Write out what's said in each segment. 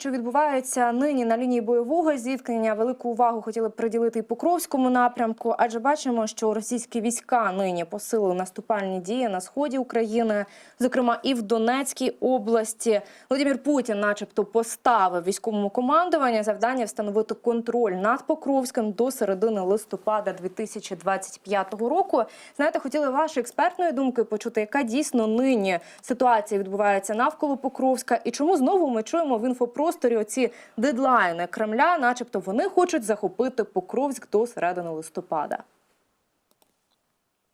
Що відбувається нині на лінії бойового зіткнення, велику увагу хотіли б приділити і Покровському напрямку, адже бачимо, що російські війська нині посилили наступальні дії на сході України, зокрема і в Донецькій області. Володимир Путін, начебто, поставив військовому командуванню завдання встановити контроль над Покровським до середини листопада 2025 року. Знаєте, хотіли вашої експертної думки почути, яка дійсно нині ситуація відбувається навколо Покровська, і чому знову ми чуємо в інфопросторі оці дедлайни Кремля, начебто вони хочуть захопити Покровськ до середини листопада.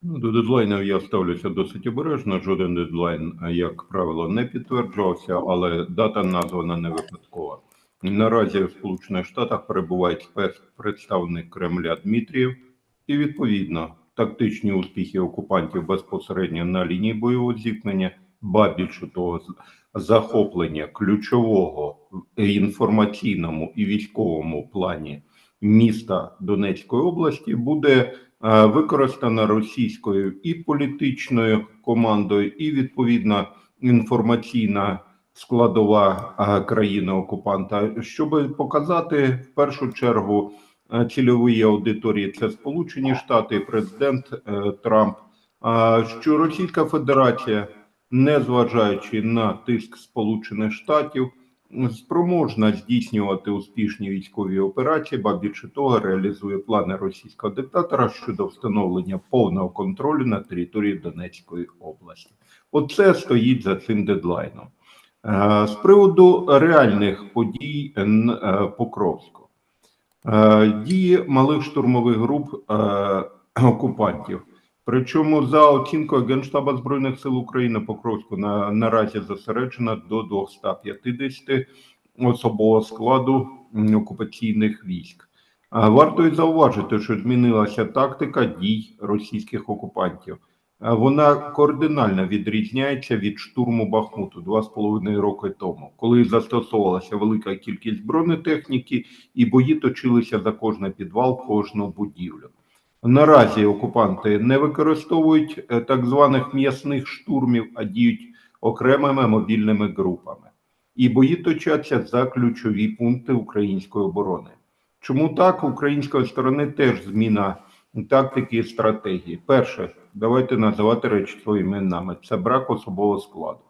Ну, До дедлайнів я ставлюся досить обережно. Жоден дедлайн, як правило, не підтверджувався, але дата названа не випадкова. Наразі в Сполучених Штатах перебуває спецпредставник Кремля Дмитрієв, і відповідно тактичні успіхи окупантів безпосередньо на лінії бойового зіткнення, ба більше того, захоплення ключового інформаційному і військовому плані міста Донецької області буде е, використана російською і політичною командою, і відповідно інформаційна складова е, країни окупанта, щоб показати в першу чергу е, цільової аудиторії це Сполучені Штати, президент Трамп, що Російська Федерація, незважаючи на тиск Сполучених Штатів, спроможна здійснювати успішні військові операції, ба більше того, реалізує плани російського диктатора щодо встановлення повного контролю на території Донецької області. Оце стоїть за цим дедлайном. Е, З приводу реальних подій е, Покровську. Е, Дії малих штурмових груп окупантів. Причому за оцінкою Генштаба Збройних сил України Покровську на, наразі зосереджено до 250 особового складу окупаційних військ. Варто й зауважити, що змінилася тактика дій російських окупантів. Вона кардинально відрізняється від штурму Бахмуту два з половиною роки тому, коли застосовувалася велика кількість бронетехніки, і бої точилися за кожний підвал, кожну будівлю. Наразі окупанти не використовують е, так званих м'ясних штурмів, а діють окремими мобільними групами. І бої точаться за ключові пункти української оборони. Чому так? Української сторони теж зміна тактики і стратегії. Перше, давайте називати речі своїми іменами. Це брак особового складу.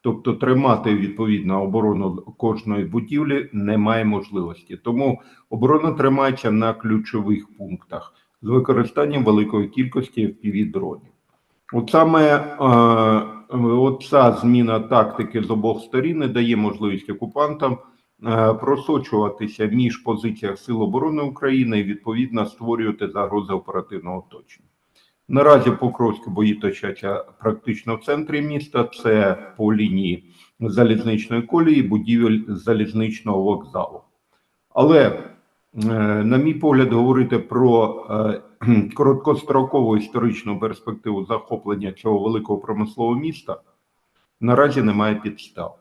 Тобто тримати відповідно оборону кожної будівлі немає можливості. Тому оборона тримається на ключових пунктах з використанням великої кількості FPV-дронів. От саме е, оця зміна тактики з обох сторін не дає можливість окупантам е, просочуватися між позиціях Сил оборони України і відповідно створювати загрози оперативного оточення. Наразі Покровські бої точаться практично в центрі міста. Це по лінії залізничної колії, будівель залізничного вокзалу. Але на мій погляд, говорити про е, короткострокову історичну перспективу захоплення цього великого промислового міста наразі немає підстав.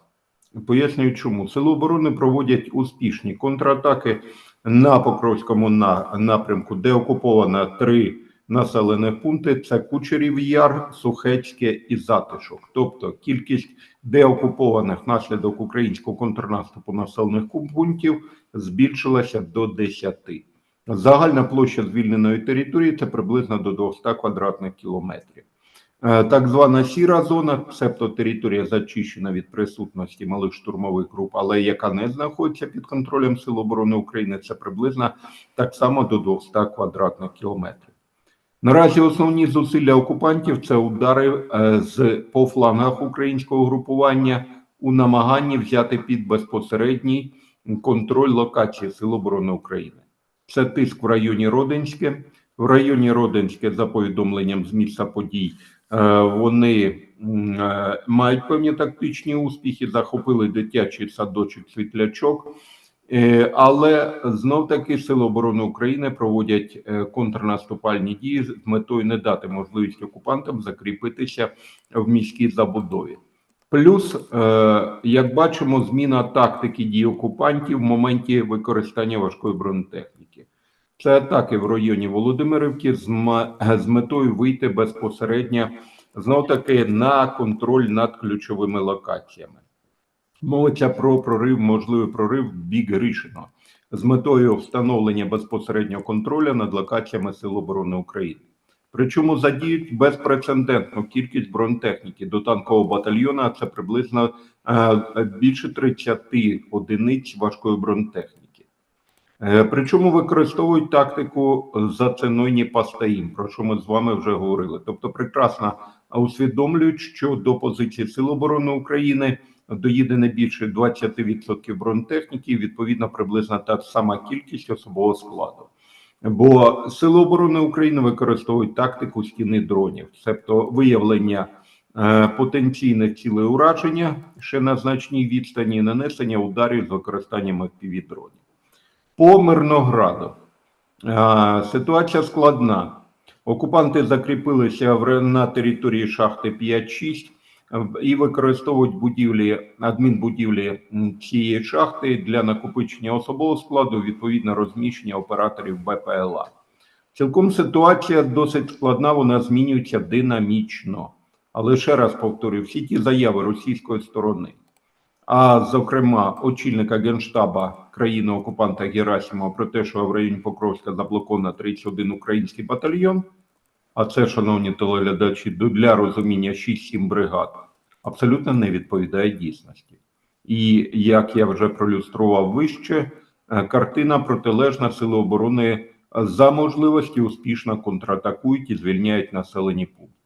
Пояснюю, чому сили оборони проводять успішні контратаки на Покровському напрямку, де окуповано три населених пункти: це Кучерів Яр, Сухецьке і Затишок. Тобто кількість деокупованих внаслідок українського контрнаступу населених пунктів збільшилася до 10. Загальна площа звільненої території це приблизно до 200 квадратних кілометрів. Е, Так звана сіра зона, себто територія зачищена від присутності малих штурмових груп, але яка не знаходиться під контролем Сил оборони України, це приблизно так само до 200 квадратних кілометрів. Наразі основні зусилля окупантів це удари е, з по флангах українського групування у намаганні взяти під безпосередній контроль локації Сил оборони України. Це тиск в районі Родинське. В районі Родинське, за повідомленням з місця подій, е, вони е, мають певні тактичні успіхи, захопили дитячий садочок світлячок. Е, Але знов таки Сили оборони України проводять е, контрнаступальні дії з метою не дати можливість окупантам закріпитися в міській забудові. Плюс, е, як бачимо, зміна тактики дій окупантів в моменті використання важкої бронетехніки. Це атаки в районі Володимирівки з метою вийти безпосередньо знов таки на контроль над ключовими локаціями. Мовиться про прорив, можливий прорив в бік Гришино з метою встановлення безпосереднього контролю над локаціями Сил оборони України. Причому задіють безпрецедентну кількість бронетехніки до танкового батальйону, а це приблизно е, більше 30 одиниць важкої бронетехніки. Е, Причому використовують тактику за ціною не про що ми з вами вже говорили. Тобто, прекрасно усвідомлюють, що до позиції Сил оборони України доїде не більше 20% бронетехніки, і відповідно приблизно та сама кількість особового складу. Бо Сили оборони України використовують тактику стіни дронів, тобто виявлення е, потенційних цілей ураження ще на значній відстані, нанесення ударів з використанням fpv дронів. По Мирнограду е, ситуація складна. Окупанти закріпилися в- на території шахти 5-6 е, і використовують будівлі, адмінбудівлі цієї шахти для накопичення особового складу, відповідно розміщення операторів БПЛА. Цілком ситуація досить складна, вона змінюється динамічно. Але ще раз повторюю, всі ті заяви російської сторони, а зокрема очільника генштаба країни-окупанта Герасимова про те, що в районі Покровська заблоковано 31 український батальйон. А це, шановні телеглядачі, для розуміння 6-7 бригад, абсолютно не відповідає дійсності. І як я вже проілюстрував вище, е, картина протилежна сили оборони за можливості успішно контратакують і звільняють населені пункти.